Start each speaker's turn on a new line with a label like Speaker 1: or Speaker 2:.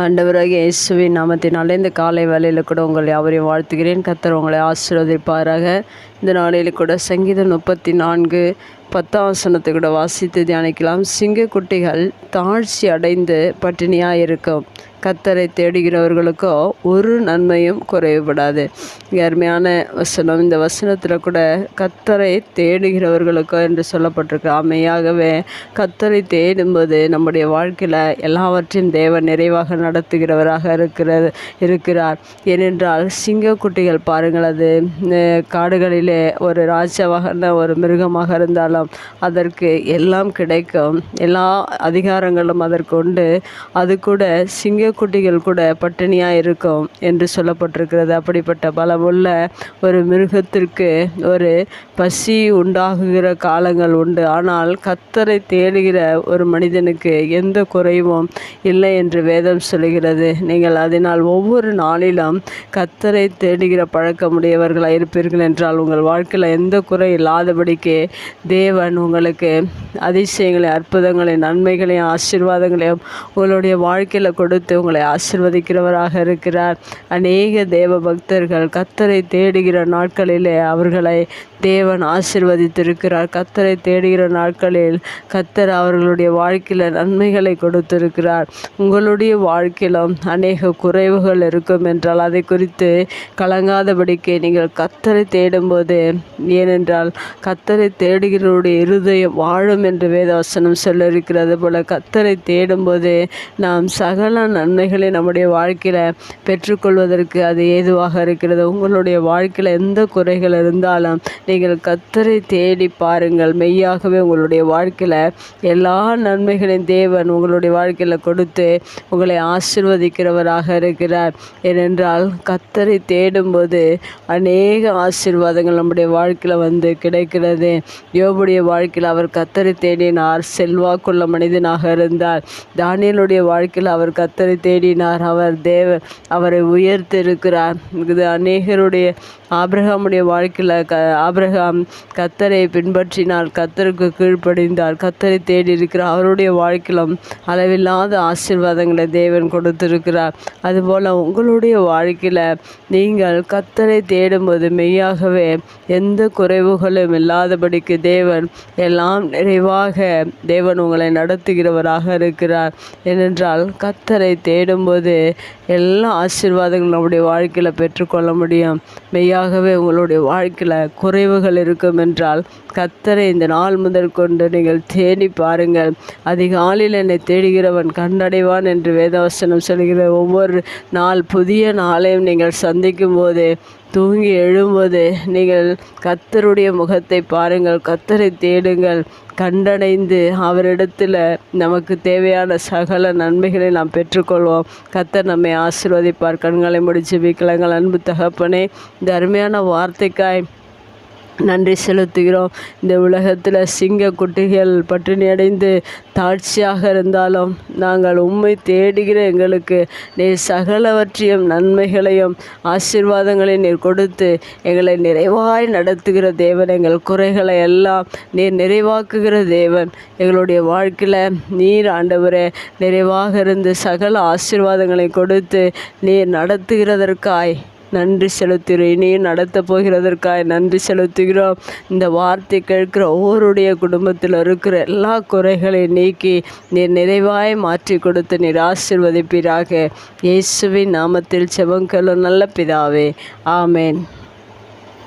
Speaker 1: ஆண்டவராக இயேசுவின் நாமத்தினாலே இந்த காலை வேலையில் கூட உங்களை யாவரையும் வாழ்த்துகிறேன். கத்தர் உங்களை ஆசீர்வதிப்பாராக. இந்த நாளையில் கூட சங்கீதம் முப்பத்தி நான்கு பத்தாம் வசனத்தை கூட வாசித்து தியானிக்கலாம். சிங்கக்குட்டிகள் தாழ்ச்சி அடைந்து பட்டினியாக இருக்கும் கத்தரை தேடுகிறவர்களுக்கோ ஒரு நன்மையும் குறைவுபடாது. அருமையான வசனம். இந்த வசனத்தில் கூட கத்தரை தேடுகிறவர்களுக்கோ என்று சொல்லப்பட்டிருக்கு. ஆமையாகவே கத்தரை தேடும்போது நம்முடைய வாழ்க்கையில் எல்லாவற்றையும் தேவன் நிறைவாக நடத்துகிறவராக இருக்கிறது இருக்கிறார். ஏனென்றால் சிங்கக்குட்டிகள் பாருங்கள் அது காடுகளிலே ஒரு ராஜாவாக ஒரு மிருகமாக இருந்தாலும் அதற்கு எல்லாம் கிடைக்கும். எல்லா அதிகாரங்களும் அதற்கு உண்டு. அது கூட சிங்கக்குட்டிகள் கூட பட்டினியாக இருக்கும் என்று சொல்லப்பட்டிருக்கிறது. அப்படிப்பட்ட பலமுள்ள ஒரு மிருகத்திற்கு ஒரு பசி உண்டாகுகிற காலங்கள் உண்டு. ஆனால் கத்தரை தேடுகிற ஒரு மனிதனுக்கு எந்த குறைவும் இல்லை என்று வேதம் சொல்கிறது நீங்கள் அதனால் ஒவ்வொரு நாளிலும் கத்தரை தேடுகிற பழக்கமுடையவர்களாக இருப்பீர்கள் என்றால் உங்கள் வாழ்க்கையில் எந்த குறை இல்லாதபடிக்கு தேவன் உங்களுக்கு அதிசயங்களை அற்புதங்களை நன்மைகளையும் ஆசீர்வாதங்களையும் உங்களுடைய வாழ்க்கையில் கொடுத்து உங்களை ஆசிர்வதிக்கிறவராக இருக்கிறார். அநேக தேவ பக்தர்கள் கத்தரை தேடுகிற நாட்களிலே அவர்களை தேவன் ஆசிர்வதித்திருக்கிறார். கத்தரை தேடுகிற நாட்களில் கத்தர் அவர்களுடைய வாழ்க்கையில் நன்மைகளை கொடுத்திருக்கிறார். உங்களுடைய வாழ்க்கையிலும் அநேக குறைவுகள் இருக்கும் என்றால் அதை குறித்து கலங்காதபடிக்கு நீங்கள் கத்தரை தேடும்போது ஏனென்றால் கத்தரை தேடுகிறவருடைய இருதயம் வாழும் என்று வேதவசனம் சொல்லியிருக்கிறது போல கத்தரை தேடும்போது நாம் சகல நன்மைகளை நம்முடைய வாழ்க்கையில் பெற்றுக்கொள்வதற்கு அது ஏதுவாக இருக்கிறது. உங்களுடைய வாழ்க்கையில் எந்த குறைகள் இருந்தாலும் நீங்கள் கத்தரை தேடி பாருங்கள். மெய்யாகவே உங்களுடைய வாழ்க்கையில் எல்லா நன்மைகளையும் தேவன் உங்களுடைய வாழ்க்கையில் கொடுத்து உங்களை ஆசிர்வதிக்கிறவராக இருக்கிறார். ஏனென்றால் கத்தரை தேடும்போது அநேக ஆசீர்வாதங்கள் நம்முடைய வாழ்க்கையில் வந்து கிடைக்கிறது. யோபுடைய வாழ்க்கையில் அவர் கத்தரை தேடினார். செல்வாக்குள்ள மனிதனாக இருந்தார். தானியலுடைய வாழ்க்கையில் அவர் கத்தரை தேடினார். அவர் தேவ அவரை உயர்த்திருக்கிறார் இது அநேகருடைய ஆபிரகாமுடைய வாழ்க்கையில் க ஆபிரகாம் கத்தரை பின்பற்றினார் கத்தருக்கு கீழ்ப்படிந்தார். கத்தரை தேடி இருக்கிறார் அவருடைய வாழ்க்கையிலும் அளவில்லாத ஆசீர்வாதங்களை தேவன் கொடுத்திருக்கிறார். அதுபோல் உங்களுடைய வாழ்க்கையில் நீங்கள் கத்தரை தேடும்போது மெய்யாகவே எந்த குறைவுகளும் இல்லாதபடிக்கு தேவன் எல்லாம் நிறைவாக தேவன் உங்களை நடத்துகிறவராக இருக்கிறார். ஏனென்றால் கத்தரை தேடும்போது எல்லா ஆசீர்வாதங்களும் நம்முடைய வாழ்க்கையில் பெற்றுக்கொள்ள முடியும். மெய்யாகவே உங்களுடைய வாழ்க்கையில் குறைவு குறைவுகள் இருக்கும் என்றால் கத்தரை இந்த நாள் முதல் கொண்டு நீங்கள் தேடி பாருங்கள். அதிகாலையில் என்னை தேடுகிறவன் கண்டடைவான் என்று வேதவசனம் சொல்கிற ஒவ்வொரு நாள் புதிய நாளையும் நீங்கள் சந்திக்கும் போது தூங்கி எழும்போது நீங்கள் கத்தருடைய முகத்தை பாருங்கள். கத்தரை தேடுங்கள். கண்டடைந்து அவரிடத்தில் நமக்கு தேவையான சகல நன்மைகளை நாம் பெற்றுக்கொள்வோம். கத்தர் நம்மை ஆசீர்வதிப்பார். கண்களை முடிச்சு விக்கலங்கள் அன்பு தகப்பனே தருமையான வார்த்தைக்காய் நன்றி செலுத்துகிறோம். இந்த உலகத்தில் சிங்க குட்டிகள் பட்டினி அடைந்து தாட்சியாக இருந்தாலும் நாங்கள் உண்மை தேடுகிற எங்களுக்கு நீர் சகலவற்றையும் நன்மைகளையும் ஆசீர்வாதங்களையும் நீர் கொடுத்து எங்களை நிறைவாய் நடத்துகிற தேவன் எங்கள் குறைகளை எல்லாம் நீர் நிறைவாக்குகிற தேவன். எங்களுடைய வாழ்க்கையில் நீர் ஆண்டவரே நிறைவாக இருந்து சகல ஆசீர்வாதங்களை கொடுத்து நீர் நடத்துகிறதற்காய் நன்றி செலுத்துகிறோம். இனியும் நடத்த போகிறதற்காக நன்றி செலுத்துகிறோம். இந்த வார்த்தை கேட்கிற ஒவ்வொருடைய குடும்பத்தில் இருக்கிற எல்லா குறைகளையும் நீக்கி நீர் நிறைவாய் மாற்றி கொடுத்து நீர் ஆசிர்வதிப்பீராக. இயேசுவின் நாமத்தில் செவங்கலும் நல்ல பிதாவே. ஆமேன்.